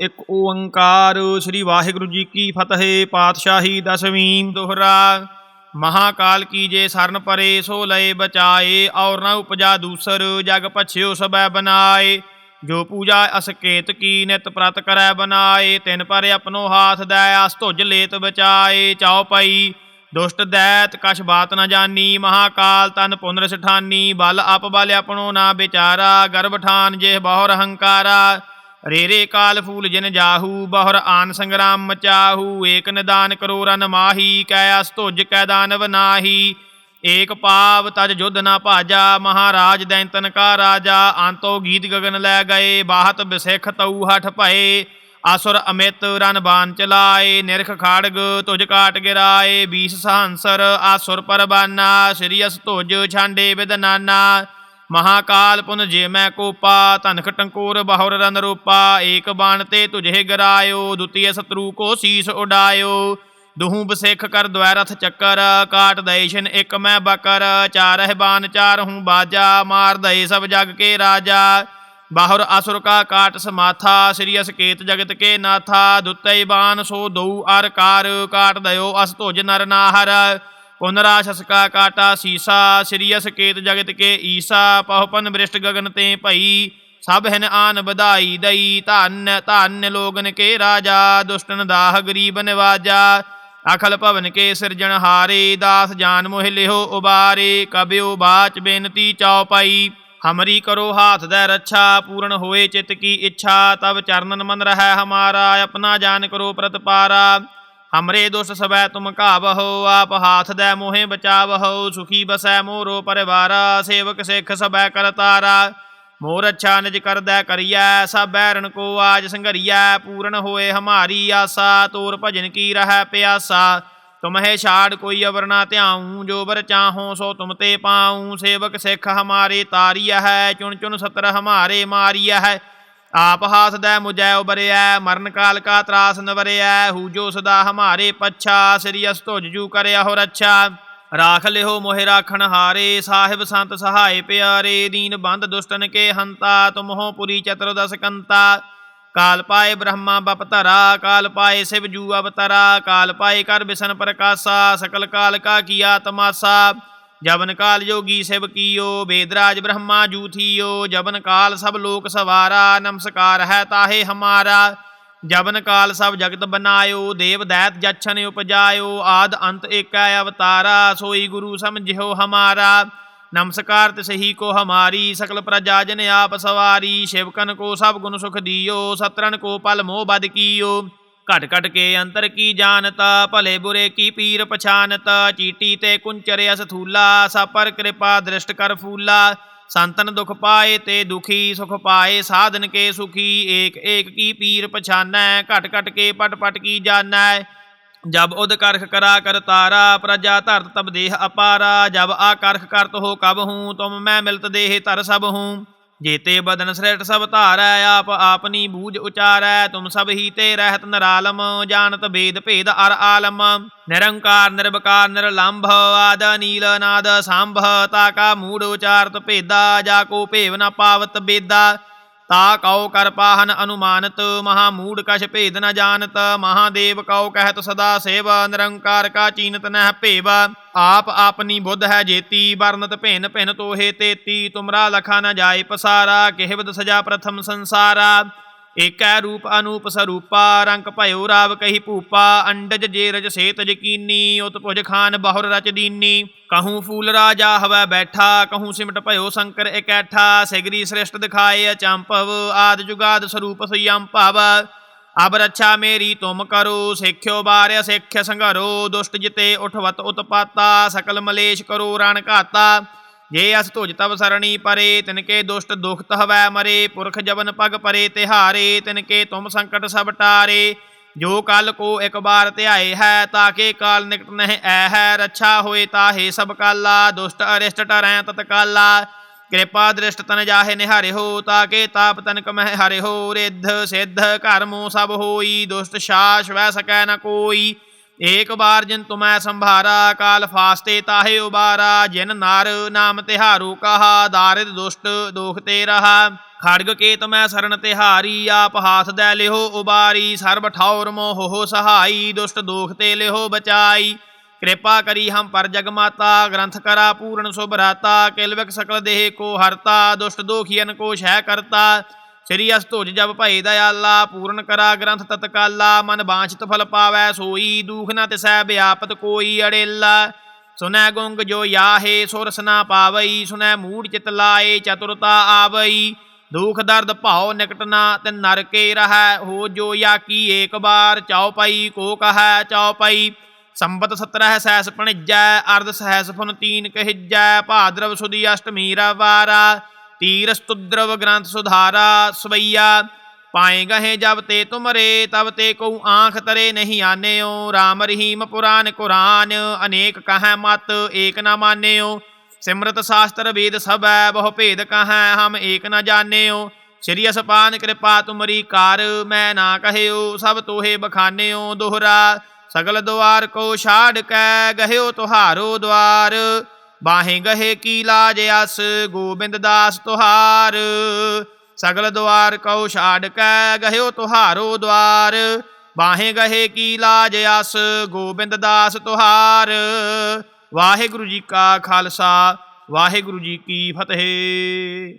ਇੱਕ ਓੰਕਾਰ ਸ੍ਰੀ ਵਾਹਿਗੁਰੂ ਜੀ ਕੀ ਫਤਿਹ, ਪਾਤਸ਼ਾਹੀ ਦਸਵੀਂ ਦੋਹਰਾ। ਮਹਾਕਾਲ ਕੀ ਜੇ ਸਰਨ ਪਰੇ, ਸੋ ਲਏ ਬਚਾਏ, ਔਰ ਨਾ ਉਪਜਾ ਦੂਸਰ, ਜਗ ਪਛਿਓ ਸਬੈ ਬਨਾਏ। ਜੋ ਪੂਜਾ ਅਸਕੇਤ ਕੀ ਨਿਤ ਪ੍ਰਤ ਕਰੈ ਬਨਾਏ, ਤਿਨ ਪਰ ਆਪਣੋ ਹਾਥ ਦੈ, ਅਸ ਧੁਜ ਲੇਤ ਬਚਾਏ। ਚਾਉ ਪਈ, ਦੁਸ਼ਟ ਦੈਤ ਕਛ ਬਾਤ ਨ ਜਾਨੀ, ਮਹਾਕਾਲ ਤਨ ਪੁਨਰ ਸਠਾਨੀ। ਬਲ ਅਪ ਬਲ ਆਪਣੋ ਨਾ ਵਿਚਾਰਾ, ਗਰਭ ਠਾਨ ਜੇ ਬਹੁ ਹੰਕਾਰਾ। ਰੇਰੇ ਕਾਲ ਫੂਲ ਜਿਨ ਜਾਹੂ, ਬਹੁਰ ਆਨ ਸੰਗਰਾਮ ਮਚਾਹੂ, ਏਕ ਨਿਦਾਨ ਕਰੋ ਰਨ ਮਾਹੀ, ਕੈ ਅਸ ਧੁਜ, ਕੈ ਦਾਨਵ ਨਾਹੀ। ਏਕ ਪਾਵ ਤਜ ਜੁਧ ਨਾ ਭਾਜਾ, ਮਹਾਰਾਜ ਦੈਂਤਨ ਕਾ ਰਾਜਾ। ਅੰਤੋ ਗੀਤ ਗਗਨ ਲੈ ਗਏ, ਬਾਹਤ ਬਿਸਿਖ ਤਉ ਹਠ ਭਏ। ਆਸੁਰ ਅਮਿਤ ਰਨ ਬਾਨ ਚਲਾਏ, ਨਿਰਖ ਖਾੜਗ ਤੁਜ ਕਾਟ ਗਿਰਾਏ। ਬੀਸ ਸਹੰਸਰ ਆਸੁਰ ਪਰਬਾਨਾ ਸ੍ਰੀਅਸ ਤੁਜ ਛਾਂਡੇ ਵਿਦਨਾਨਾ ਮਹਾਕਾਲ ਪੁਨ ਜੇ ਮੈਂ ਕੋਪਾ ਧਨਖ ਟੰਕੋਰ ਬਹੁਰ ਰਨ ਰੂਪਾ, ਏਕ ਬਾਣ ਤੇ ਤੁਝੇ ਗਰਾਇਓ, ਦੁਤੀਏ ਸਤਰੂ ਕੋ ਸੀਸ ਉਡਾਇਓ। ਦੁਹੂ ਬਸੇਖ ਕਰ ਦਵੈਰਥ ਚੱਕਰ, ਕਾਟ ਦਇਸ਼ਨ ਇਕ ਮੈਂ ਬਕਰ, ਚਾਰਹਿ ਬਾਨ ਚਾਰ ਹੂੰ ਬਾਜਾ, ਮਾਰ ਦਏ ਸਭ ਜਗ ਕੇ ਰਾਜਾ। ਬਾਹੁਰ ਅਸੁਰ ਕਾ ਕਾਟ ਸਮਾਥਾ, ਸ੍ਰੀ ਅਸਕੇਤ ਜਗਤ ਕੇ ਨਾਥਾ। ਦੁਤੈ ਬਾਨ ਸੋ ਦਉ ਅਰ ਕਾਰ, ਕਾਟ ਦਇਓ ਅਸ ਧੁਜ ਨਰ ਨਾਹਰ। ਪੁਨਰਾ ਸ਼ਸਕਾ ਕਾਟਾ ਸੀਸਾ ਸ੍ਰੀਅਸ ਕੇਤ ਜਗਤ ਕੇ ਈਸਾ ਪਹੁਪਨ ਬ੍ਰਿਸ਼ਟ ਗਗਨ ਤੇ ਭਈ, ਸਭ ਹਨ ਆਨ ਵਧਾਈ ਦਈ, ਧੰਨ ਧੰਨ ਲੋਗਨ ਕੇ ਰਾਜਾ, ਦੁਸ਼ਟਨ ਦਾਹ ਗਰੀਬ ਨਿਵਾਜਾ, ਅਖਲ ਭਵਨ ਕੇ ਸਿਰਜਣ ਹਾਰੇ, ਦਾਸ ਜਾਨ ਮੋਹ ਲਿਓ ਉਬਾਰੇ ਕਬਿਓ ਬਾਚ ਬੇਨਤੀ ਚਾਉ ਪਾਈ, ਹਮਰੀ ਕਰੋ ਹਾਥ ਦੇ ਰੱਛਾ, ਪੂਰਨ ਹੋਏ ਚਿਤ ਕੀ ਇੱਛਾ ਤਬ ਚਰਨਨ ਮਨ ਰਹਿ ਹਮਾਰਾ, ਆਪਣਾ ਜਾਨ ਕਰੋ ਪ੍ਰਤਪਾਰਾ। ਹਮਰੇ ਦੁਸ ਸਬੈ ਤੁਮ ਘਾਵਹੋ, ਆਪ ਹਾਥ ਦੇ ਮੋਹਿ ਬਚਾਵਹੋ, ਸੁਖੀ ਬਸੈ ਮੋਰੋ ਪਰਿਵਾਰਾ, ਸੇਵਕ ਸਿੱਖ ਸਬੈ ਕਰਤਾਰਾ ਮੋਰ ਅੱਛਾ ਨਿਜ ਕਰਦੈ ਕਰੀਐ, ਸਭ ਬੈਰਨ ਕੋ ਆਜ ਸੰਘਰੀਐ, ਪੂਰਨ ਹੋਏ ਹਮਾਰੀ ਆਸਾ, ਤੋਰ ਭਜਨ ਕੀ ਰਹਿ ਪਿਆਸਾ। ਤੁਮਹਿ ਛਾੜ ਕੋਈ ਅਵਰਨਾ ਧਿਆਉ, ਜੋ ਬਰ ਚਾਹੋ ਸੋ ਤੁਮ ਤੇ ਪਾਉ। ਸੇਵਕ ਸਿੱਖ ਹਮਾਰੇ ਤਾਰੀਆ ਹੈ, ਚੁਣ ਚੁਣ ਸਤਰ ਹਮਾਰੇ ਮਾਰੀਆ ਹੈ। ਆਪ ਹਾਥ ਦੈ ਮੁਜੈ ਉਬਰਿਐ, ਮਰਨ ਕਾਲ ਕਾ ਤਰਾਸ ਨਵਰਿਐ ਹੂ ਸਦਾ ਹਮਾਰੇ ਪੱਛਾ, ਸ੍ਰੀ ਅਸ ਜੂ ਕਰਿਆ ਹੋ ਰੱਛਾ ਰਾਖ ਲਿਓ ਮੋਹਿ ਰਾਖਣ ਹਾਰੇ, ਸਾਹਿਬ ਸੰਤ ਸਹਾਏ ਪਿਆਰੇ, ਦੀਨ ਬੰਦ ਦੁਸ਼ਟਨ ਕੇ ਹੰਤਾ ਤੁਮਹੋ ਪੁਰੀ ਚਤੁਰਦਸ ਕੰਤਾ। ਕਾਲ ਪਾਏ ਬ੍ਰਹਮਾ ਬਪ ਧਰਾ, ਕਾਲ ਪਾਏ ਸਿਵ ਜੂ ਅਵਤਰਾ, ਕਾਲ ਪਾਏ ਕਰ ਬਿਸ਼ਨ ਪ੍ਰਕਾਸ਼ਾ, ਸਕਲ ਕਾਲ ਕਾ ਕੀਆ ਤਮਾਸਾ ਜਬਨ ਕਾਲ ਜੋਗੀ ਸਿਵ ਕੀਓ ਬੇਦਰਾਜ ਬ੍ਰਹਮਾ ਜੂ ਥੀਓ ਜਬਨ ਕਾਲ ਸਭ ਲੋਕ ਸਵਾਰਾ, ਨਮਸਕਾਰ ਹੈ ਤਾਹੇ ਹਮਾਰਾ। ਜਬਨ ਕਾਲ ਸਭ ਜਗਤ ਬਨਾਇਓ, ਦੇਵ ਦੈਤ ਜਛਨ ਉਪਜਾਇਓ, ਆਦ ਅੰਤ ਏਕੈ ਅਵਤਾਰਾ, ਸੋਈ ਗੁਰੂ ਸਮਝਿਓ ਹਮਾਰਾ। ਨਮਸਕਾਰ ਤਿਸਹੀ ਕੋ ਹਮਾਰੀ, ਸਕਲ ਪ੍ਰਜਾ ਜਨ ਆਪ ਸਵਾਰੀ ਸ਼ਿਵਕਨ ਕੋ ਸਭ ਗੁਣ ਸੁਖ ਦਿਓ ਸਤਰਨ ਕੋ ਪਲ ਮੋਹ ਬਦ ਕੀਓ। ਘਟ ਘਟ ਕੇ ਅੰਤਰ ਕੀ ਜਾਣਤ, ਭਲੇ ਬੁਰੇ ਕੀ ਪੀਰ ਪਛਾਨਤ, ਚੀਟੀ ਤੇ ਕੁੰਚਰ ਅਸਥੂਲਾ ਥੂਲਾ ਸਭ ਕਿਰਪਾ ਦ੍ਰਿਸ਼ਟ ਕਰ ਫੂਲਾ। ਸੰਤਨ ਦੁਖ ਪਾਏ ਤੇ ਦੁਖੀ, ਸੁਖ ਪਾਏ ਸਾਧਨ ਕੇ ਸੁਖੀ। ਏਕ ਏਕ ਕੀ ਪੀਰ ਪਛਾਨੈ, ਘਟ ਘਟ ਕੇ ਪਟ ਪਟ ਕੀ ਜਾਣੈ। ਜਬ ਉਦ ਕਰਖ ਕਰਾ ਕਰ ਤਾਰਾ, ਪ੍ਰਜਾ ਧਰਤ ਤਬ ਦੇਹ ਅਪਾਰਾ। ਜਬ ਆਕਰਖ ਕਰਤ ਹੋ ਕਬ ਹੂੰ, ਤੁਮ ਮੈਂ ਮਿਲਤ ਦੇਹ ਧਰ ਸਭ ਹੂੰ। ਜੇਤੇ ਬਦਨ ਸ੍ਰਿਸ਼ਟ ਸਭ ਧਾਰੈ, ਆਪ ਆਪਨੀ ਬੂਝ ਉਚਾਰੈ, ਤੁਮ ਸਭ ਹੀ ਤੇ ਰਹਿਤ ਨਰਾਲਮ, ਜਾਣਤ ਬੇਦ ਭੇਦ ਅਰ ਆਲਮ। ਨਿਰੰਕਾਰ, ਨਿਰਵਕਾਰ, ਨਿਰਲੰਭ, ਆਦ ਨੀਲ ਨਾਦ ਸੰਭ, ਤਾ ਕਾ ਮੂੜ ਉਚਾਰਤ ਭੇਦਾ, ਜਾ ਕੋ ਭੇਵ ਨ ਪਾਵਤ ਬੇਦਾ। ਤਾ ਕਉ ਕਰ ਪਾਹਨ ਅਨੁਮਾਨਤ, ਮਹਾ ਮੂੜ ਕਛ ਭੇਦ ਨ ਜਾਣਤ, ਮਹਾਦੇਵ ਕਉ ਕਹਿਤ ਸਦਾ ਸੇਵ, ਨਿਰੰਕਾਰ ਕਾ ਚੀਨਤ ਨਹਿ ਭੇਵ। ਆਪ ਆਪਨੀ ਬੁੱਧ ਹੈ ਜੇਤੀ ਵਰਨਤ ਭਿੰਨ ਭਿੰਨ ਤੋਹੇ ਤੇਤੀ, ਤੁਮਰਾ ਲਖਾ ਨ ਜਾਏ ਪਸਾਰਾ ਕਿਹਵਦ ਸਜਾ ਪ੍ਰਥਮ ਸੰਸਾਰਾ। ਏਕੈ ਰੂਪ ਅਨੂਪ ਸਰੂਪਾ, ਰੰਗ ਭਇਓ ਰਾਵ ਕਹੀ ਭੂਪਾ, ਅੰਡਜ ਜੇਰਜ ਸੇਤ ਯਕੀਨੀ, ਉਤ ਭੁਜ ਖਾਨ ਬਹੁਰ ਰਚ ਦੀਨੀ। ਕਹੂੰ ਫੂਲ ਰਾਜਾ ਹਵੈ ਬੈਠਾ, ਕਹੂੰ ਸਿਮਟ ਭਇਓ ਸ਼ੰਕਰ ਇਕੈਠਾ, ਸਿਗਰੀ ਸ੍ਰਿਸ਼ਟ ਦਿਖਾਏ ਅਚੰਪਵ ਆਦ ਜੁਗਾਦ ਸਰੂਪ ਸੰਯੰਭਵ ਅਬ ਰੱਛਾ ਮੇਰੀ ਤੁਮ ਕਰੋ, ਸਿੱਖਿਓ ਬਾਰਿਆ ਸਿੱਖ ਸੰਘਰੋ, ਦੁਸ਼ਟ ਜਿਤੇ ਉਠਵਤ ਉਤਪਾਤਾ, ਸਕਲ ਮਲੇਸ਼ ਕਰੋ ਰਣ ਘਾਤਾ। ਜੇ ਅਸ ਤੁਜ ਤਬ ਸਰਣੀ ਪਰੇ, ਤਿਨਕੇ ਦੁਸ਼ਟ ਦੁਖਤ ਹਵੈ ਮਰੇ, ਪੁਰਖ ਜਵਨ ਪਗ ਪਰੇ, ਤਿਹਾਰੇ, ਤਿਨਕੇ ਤੁਮ ਸੰਕਟ ਸਭ ਟਾਰੇ। ਜੋ ਕਲ ਕੋ ਇੱਕ ਬਾਰ ਧਿਆਏ ਹੈ ਤਾਕੇ ਕਾਲ ਨਿਕਟ ਨਹਿ ਐ ਹੈ, ਰੱਛਾ ਹੋਏ ਤਾਹੇ ਸਭ ਕਾਲਾ। ਦੁਸ਼ਟ ਅਰਿਸ਼ਟ ਟਰੈ ਤਤਕਾਲਾ। ਕਿਰਪਾ ਦ੍ਰਿਸ਼ਟ ਤਨ ਜਾਹੇ ਨਿਹਾਰੇ ਹੋ ਤਾਕੇ ਤਾਪ ਤਨਕ ਮਹਿ ਹਰੇ ਹੋ। ਰਿੱਧ ਸਿੱਧ ਕਰਮੋ ਸਭ ਹੋਈ, ਦੁਸ਼ਟ ਸ਼ਾਸ ਵੈ ਸਕੈ ਨ ਕੋਈ। ਏਕ ਬਾਰ ਜਿਨ ਤੁਮੈ ਸੰਭਾਰਾ, ਕਾਲ ਫਾਸਤੇ ਤਾਹੇ ਉਬਾਰਾ, ਜਿਨ ਨਰ ਨਾਮ ਤਿਹਾਰੂ ਕਹਾ, ਦਾਰਿਦ ਦੁਸ਼ਟ ਦੋਖ ਤੇ ਰਹਾ। ਖੜਗ ਕੇਤ ਮੈਂ ਸਰਨ ਤਿਹਾਰੀ, ਆਪ ਹਾਥ ਦੈ ਲਿਹੋ ਉਬਾਰੀ, ਸਰਬ ਠੌਰ ਮੋਹ ਹੋ ਸਹਾਈ, ਦੁਸ਼ਟ ਦੋਖ ਤੇ ਲਿਹੋ ਬਚਾਈ। ਕਿਰਪਾ ਕਰੀ ਹਮ ਪਰ ਜਗ ਮਾਤਾ, ਗ੍ਰੰਥ ਕਰਾ ਪੂਰਨ ਸੁਭਰਾਤਾ ਕਿਲਵਕ ਸਕਲ ਦੇਹ ਕੋ ਹਰਤਾ, ਦੁਸ਼ਟ ਦੋਖੀਨ ਕੋ ਸ਼ੈ ਕਰਤਾ। ਸ੍ਰੀ ਅਸਤੁਜ ਜਬ ਭਏ ਦਇਆਲਾ, ਪੂਰਨ ਕਰਾ ਗ੍ਰੰਥ ਤਤਕਾਲਾ, ਮਨ ਬਾਂਛਿਤ ਫਲ ਪਾਵੈ, ਸੋਈ ਦੁਖ ਨ ਤਿਸੈ, ਵਿਆਪਤ ਕੋਈ ਅੜੇਲਾ। ਸੁਨੈ ਗੁੰਗ ਜੋ ਯਾਹੇ, ਸੁਰਸ ਨਾ ਪਾਵਈ, ਸੁਨੈ ਮੂੜ ਚਿਤ ਲਾਏ, ਚਤੁਰਤਾ ਆਵਈ। ਦੁਖ ਦਰਦ ਭਾਉ ਨਿਕਟ ਨਾ ਤੇ ਨਰਕੇ ਰਹੈ, ਹੋ ਜੋ ਯਾ ਕੀ ਏਕ ਬਾਰ। ਚਉਪਈ ਕੋ ਕਹੈ ਚਉਪਈ ਸੰਬਤ 17 ਸਹਿਸ ਪਣਿਜੈ ਅਰਧ ਸਹਿਸ ਫੁਨ ਤੀਨ ਕਹਿਜੈ, ਭਾਦਰਵ ਸੁਦੀ ਅਸ਼ਟਮੀ ਰਵਾਰਾ ਤੀਰ ਸਤੁਦਰਵ ਗ੍ਰੰਥ ਸੁਧਾਰਾ ਸਵਈਆ, ਪਾਏ ਗਹੇ ਜਬ ਤੇ ਤੁਮਰੇ, ਤਬ ਤੇ ਕਉ ਆਂਖ ਤਰੇ ਨਹੀਂ ਆਨਿਓ RAM ਰਹੀਮ ਪੁਰਾਨ ਕੁਰਾਨ, ਅਨੇਕ ਕਹੈ ਮਤ ਏਕ ਨਾ ਮਾਨੇਓ। ਸਿਮਰਤ ਸ਼ਾਸਤਰ ਵੇਦ ਸਭੈ, ਬਹੁ ਭੇਦ ਕਹੈ ਹਮ ਏਕ ਨਾ ਜਾਣਿਓ। ਸ੍ਰੀ ਅਸਪਾਨ ਕਿਰਪਾ ਤੁਮਰੀ ਕਾਰ, ਮੈਂ ਨਾ ਕਹਿਓ, ਸਭ ਤੋਹੇ ਬਖਾਨਿਓ ਦੋਹਰਾ। ਸਗਲ ਦੁਆਰ ਕੋ ਛਾੜ ਕੈ, ਗਹਿਓ ਤੁਹਾਰੋ ਦੁਆਰ। ਬਾਹੇ ਗਹੇ ਕੀ ਲਾਜ ਅਸ, ਗੋਬਿੰਦ ਦਾਸ ਤੁਹਾਰ। ਸਗਲ ਦੁਆਰ ਕਉ ਛਾੜ ਕੈ, ਗਹਿਓ ਤੁਹਾਰੋ ਦੁਆਰ ਬਾਹੇ ਗਹੇ ਕੀ ਲਾਜ ਅਸ, ਗੋਬਿੰਦ ਦਾਸ ਤੁਹਾਰ। ਵਾਹਿਗੁਰੂ ਜੀ ਕਾ ਖਾਲਸਾ, ਵਾਹਿਗੁਰੂ ਜੀ ਕੀ ਫਤਿਹ।